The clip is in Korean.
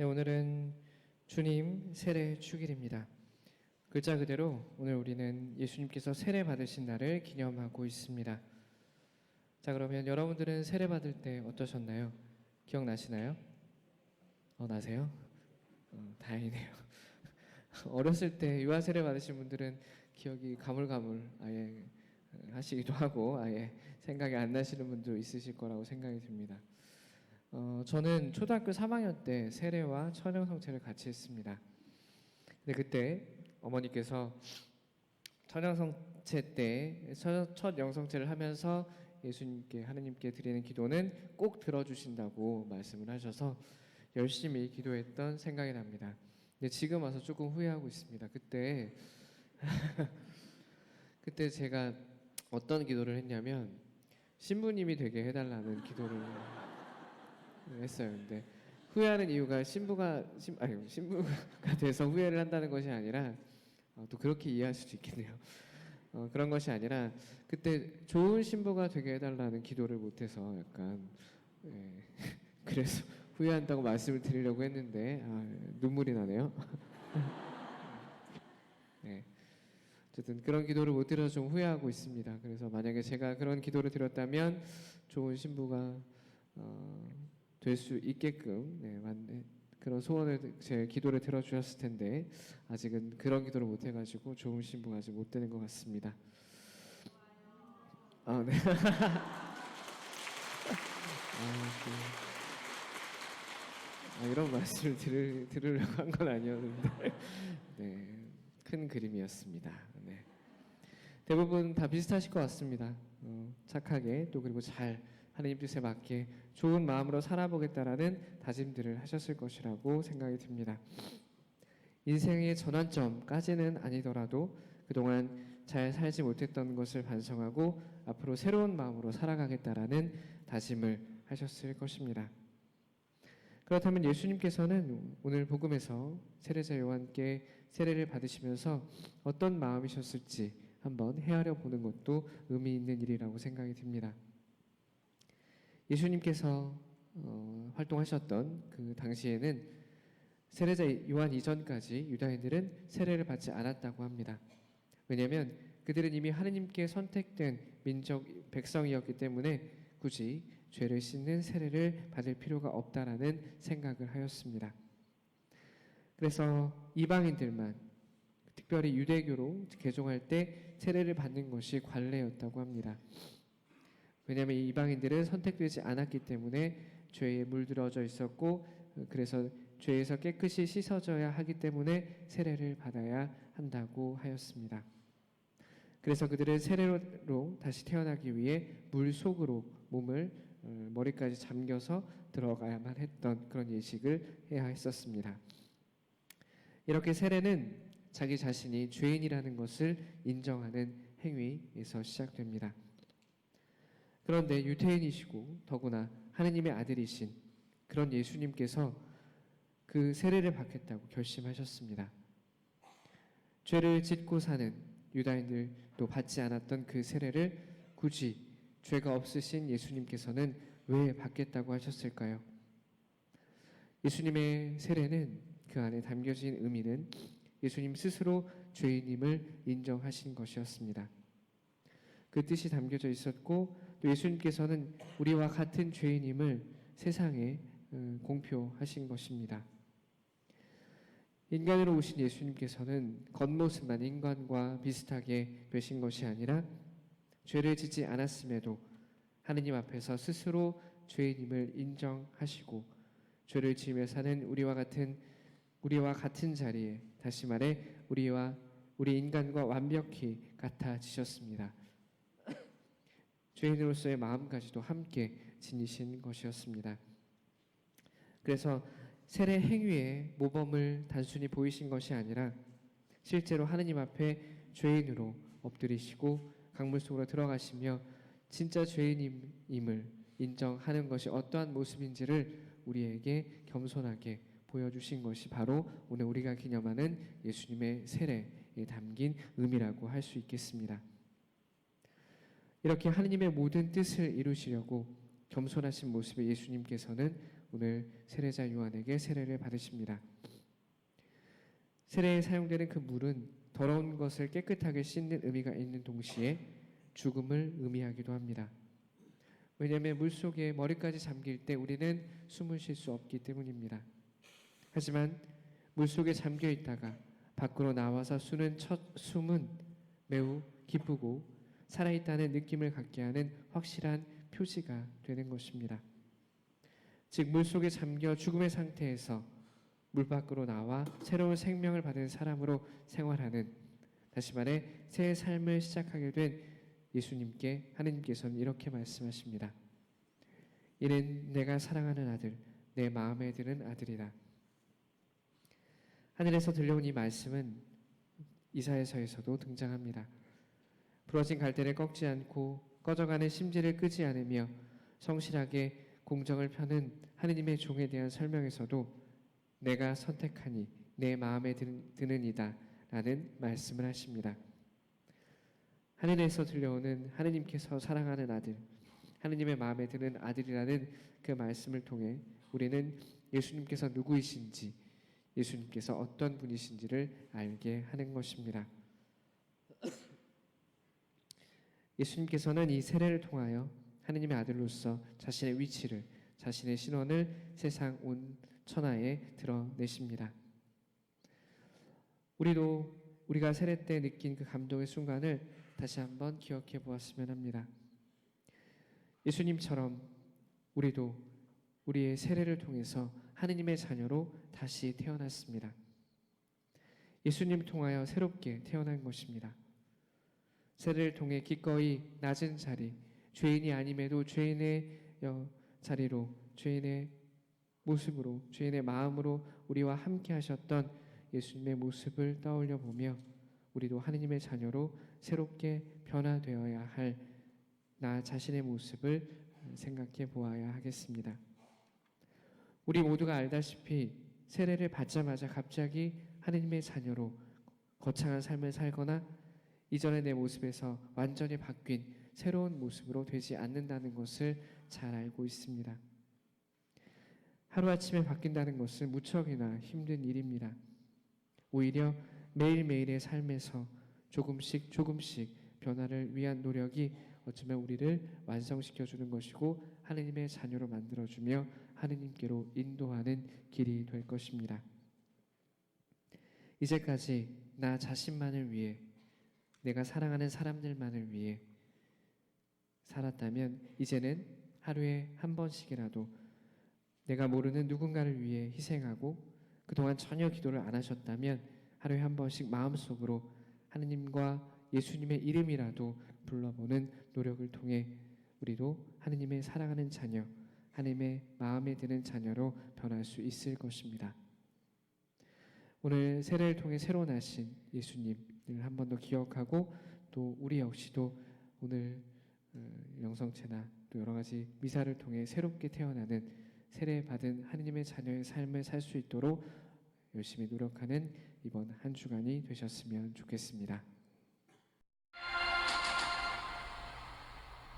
네, 오늘은 주님 세례 축일입니다. 글자 그대로 오늘 우리는 예수님께서 세례 받으신 날을 기념하고 있습니다. 자, 그러면 여러분들은 세례 받을 때 어떠셨나요? 기억나시나요? 어, 나세요? 어, 다행이네요. 어렸을 때 유아 세례 받으신 분들은 기억이 가물가물 아예 하시기도 하고 아예 생각이 안 나시는 분도 있으실 거라고 생각이 듭니다. 어, 저는 초등학교 3학년 때 세례와 천연 성체를 같이 했습니다. 근데 그때 어머니께서 천연 성체 때 첫, 첫 영성체를 하면서 예수님께 하느님께 드리는 기도는 꼭 들어주신다고 말씀을 하셔서 열심히 기도했던 생각이 납니다. 근데 지금 와서 조금 후회하고 있습니다. 그때 그때 제가 어떤 기도를 했냐면 신부님이 되게 해달라는 기도를 했어요. 근데 후회하는 이유가 신부가 신 아니 신부가 돼서 후회를 한다는 것이 아니라 어, 또 그렇게 이해할 수도 있겠네요. 어, 그런 것이 아니라 그때 좋은 신부가 되게 해달라는 기도를 못해서 약간 예, 그래서 후회한다고 말씀을 드리려고 했는데 아, 눈물이 나네요. 네. 어쨌든 그런 기도를 못 드려서 좀 후회하고 있습니다. 그래서 만약에 제가 그런 기도를 드렸다면 좋은 신부가 어, 될 수 있게끔 네, 맞네. 그런 소원을 제 기도를 들어주셨을 텐데 아직은 그런 기도를 못 해가지고 좋은 신부가 아직 못 되는 것 같습니다. 아 네. 아, 그, 아, 이런 말씀을 들을, 들으려고 한 건 아니었는데 네, 큰 그림이었습니다. 네. 대부분 다 비슷하실 것 같습니다. 어, 착하게 또 그리고 잘 하나님 뜻에 맞게 좋은 마음으로 살아보겠다라는 다짐들을 하셨을 것이라고 생각이 듭니다. 인생의 전환점까지는 아니더라도 그동안 잘 살지 못했던 것을 반성하고 앞으로 새로운 마음으로 살아가겠다라는 다짐을 하셨을 것입니다. 그렇다면 예수님께서는 오늘 복음에서 세례자 요한께 세례를 받으시면서 어떤 마음이셨을지 한번 헤아려 보는 것도 의미 있는 일이라고 생각이 듭니다. 예수님께서 어, 활동하셨던 그 당시에는 세례자 요한 이전까지 유다인들은 세례를 받지 않았다고 합니다. 왜냐하면 그들은 이미 하느님께 선택된 민족 백성이었기 때문에 굳이 죄를 씻는 세례를 받을 필요가 없다라는 생각을 하였습니다. 그래서 이방인들만 특별히 유대교로 개종할 때 세례를 받는 것이 관례였다고 합니다. 왜냐하면 이방인들은 선택되지 않았기 때문에 죄에 물들어져 있었고 그래서 죄에서 깨끗이 씻어져야 하기 때문에 세례를 받아야 한다고 하였습니다. 그래서 그들은 세례로 다시 태어나기 위해 물 속으로 몸을 어, 머리까지 잠겨서 들어가야만 했던 그런 예식을 해야 했었습니다. 이렇게 세례는 자기 자신이 죄인이라는 것을 인정하는 행위에서 시작됩니다. 그런데 유태인이시고 더구나 하느님의 아들이신 그런 예수님께서 그 세례를 받겠다고 결심하셨습니다. 죄를 짓고 사는 유다인들도 받지 않았던 그 세례를 굳이 죄가 없으신 예수님께서는 왜 받겠다고 하셨을까요? 예수님의 세례는 그 안에 담겨진 의미는 예수님 스스로 죄인임을 인정하신 것이었습니다. 그 뜻이 담겨져 있었고 또 예수님께서는 우리와 같은 죄인임을 세상에 어, 공표하신 것입니다. 인간으로 오신 예수님께서는 겉모습만 인간과 비슷하게 되신 것이 아니라 죄를 짓지 않았음에도 하느님 앞에서 스스로 죄인임을 인정하시고 죄를 지으며 사는 우리와 같은 우리와 같은 자리에 다시 말해 우리와 우리 인간과 완벽히 같아지셨습니다. 죄인으로서의 마음까지도 함께 지니신 것이었습니다. 그래서 세례 행위의 모범을 단순히 보이신 것이 아니라 실제로 하느님 앞에 죄인으로 엎드리시고 강물 속으로 들어가시며 진짜 죄인임을 인정하는 것이 어떠한 모습인지를 우리에게 겸손하게 보여주신 것이 바로 오늘 우리가 기념하는 예수님의 세례에 담긴 의미라고 할 수 있겠습니다. 이렇게 하느님의 모든 뜻을 이루시려고 겸손하신 모습의 예수님께서는 오늘 세례자 요한에게 세례를 받으십니다. 세례에 사용되는 그 물은 더러운 것을 깨끗하게 씻는 의미가 있는 동시에 죽음을 의미하기도 합니다. 왜냐하면 물 속에 머리까지 잠길 때 우리는 숨을 쉴 수 없기 때문입니다. 하지만 물 속에 잠겨 있다가 밖으로 나와서 수는 첫 숨은 매우 기쁘고 살아있다는 느낌을 갖게 하는 확실한 표시가 되는 것입니다. 즉, 물 속에 잠겨 죽음의 상태에서 물 밖으로 나와 새로운 생명을 받은 사람으로 생활하는 다시 말해 새 삶을 시작하게 된 예수님께 하느님께서는 이렇게 말씀하십니다. 이는 내가 사랑하는 아들, 내 마음에 드는 아들이라. 하늘에서 들려온 이 말씀은 이사야서에서도 등장합니다. 부러진 갈대를 꺾지 않고 꺼져가는 심지를 끄지 않으며 성실하게 공정을 펴는 하느님의 종에 대한 설명에서도 내가 선택하니 내 마음에 드는 이다 라는 말씀을 하십니다. 하늘에서 들려오는 하느님께서 사랑하는 아들, 하느님의 마음에 드는 아들이라는 그 말씀을 통해 우리는 예수님께서 누구이신지, 예수님께서 어떤 분이신지를 알게 하는 것입니다. 예수님께서는 이 세례를 통하여 하느님의 아들로서 자신의 위치를, 자신의 신원을 세상 온 천하에 드러내십니다. 우리도 우리가 세례 때 느낀 그 감동의 순간을 다시 한번 기억해 보았으면 합니다. 예수님처럼 우리도 우리의 세례를 통해서 하느님의 자녀로 다시 태어났습니다. 예수님 통하여 새롭게 태어난 것입니다. 세례를 통해 기꺼이 낮은 자리, 죄인이 아님에도 죄인의 자리로, 죄인의 모습으로, 죄인의 마음으로 우리와 함께 하셨던 예수님의 모습을 떠올려 보며 우리도 하느님의 자녀로 새롭게 변화되어야 할 나 자신의 모습을 생각해 보아야 하겠습니다. 우리 모두가 알다시피 세례를 받자마자 갑자기 하느님의 자녀로 거창한 삶을 살거나 이전의 내 모습에서 완전히 바뀐 새로운 모습으로 되지 않는다는 것을 잘 알고 있습니다. 하루아침에 바뀐다는 것은 무척이나 힘든 일입니다. 오히려 매일매일의 삶에서 조금씩 조금씩 변화를 위한 노력이 어쩌면 우리를 완성시켜 주는 것이고 하느님의 자녀로 만들어 주며 하느님께로 인도하는 길이 될 것입니다. 이제까지 나 자신만을 위해 내가 사랑하는 사람들만을 위해 살았다면 이제는 하루에 한 번씩이라도 내가 모르는 누군가를 위해 희생하고 그동안 전혀 기도를 안 하셨다면 하루에 한 번씩 마음속으로 하느님과 예수님의 이름이라도 불러보는 노력을 통해 우리도 하느님의 사랑하는 자녀, 하느님의 마음에 드는 자녀로 변할 수 있을 것입니다. 오늘 세례를 통해 새로 나신 예수님을 한 번 더 기억하고 또 우리 역시도 오늘 어, 영성체나 또 여러 가지 미사를 통해 새롭게 태어나는 세례 받은 하느님의 자녀의 삶을 살 수 있도록 열심히 노력하는 이번 한 주간이 되셨으면 좋겠습니다.